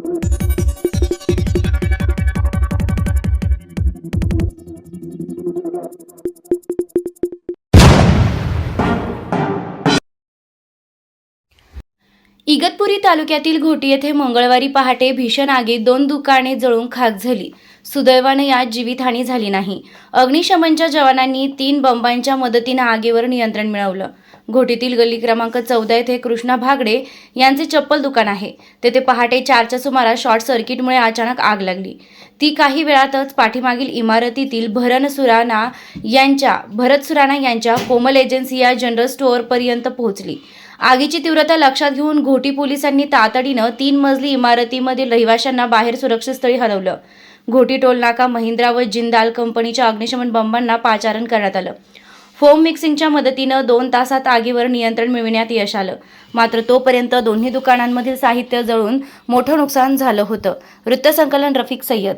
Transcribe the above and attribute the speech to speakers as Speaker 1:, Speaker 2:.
Speaker 1: thank you Igatpuri तालुक्यातील घोटी येथे मंगळवारी पहाटे भीषण आगीत दोन दुकाने जळून खाक झाली. सुदैवाने यात जीवितहानी झाली नाही. अग्निशमनच्या जवानांनी तीन बंबांच्या मदतीनं आगीवर नियंत्रण मिळवलं. घोटीतील गल्ली क्रमांक चौदा येथे कृष्णा भागडे यांचे चप्पल दुकान आहे. तेथे पहाटे चारच्या सुमारास शॉर्ट सर्किटमुळे अचानक आग लागली. ती काही वेळातच पाठीमागील इमारतीतील भरण सुराणा यांच्या भरत सुराणा यांच्या कोमल एजन्सी या जनरल स्टोअरपर्यंत पोहोचली. आगीची तीव्रता लक्षात घेऊन घोटी पोलिसांनी तातडीनं तीन मजली इमारतीमधील रहिवाशांना बाहेर सुरक्षित स्थळी हलवलं. घोटी टोलनाका महिंद्रा व जिंदाल कंपनीच्या अग्निशमन बंबांना पाचारण करण्यात आलं. फोम मिक्सिंगच्या मदतीनं दोन तासात आगीवर नियंत्रण मिळविण्यात यश आलं. मात्र तोपर्यंत दोन्ही दुकानांमधील साहित्य जळून मोठं नुकसान झालं होतं. वृत्तसंकलन रफिक सय्यद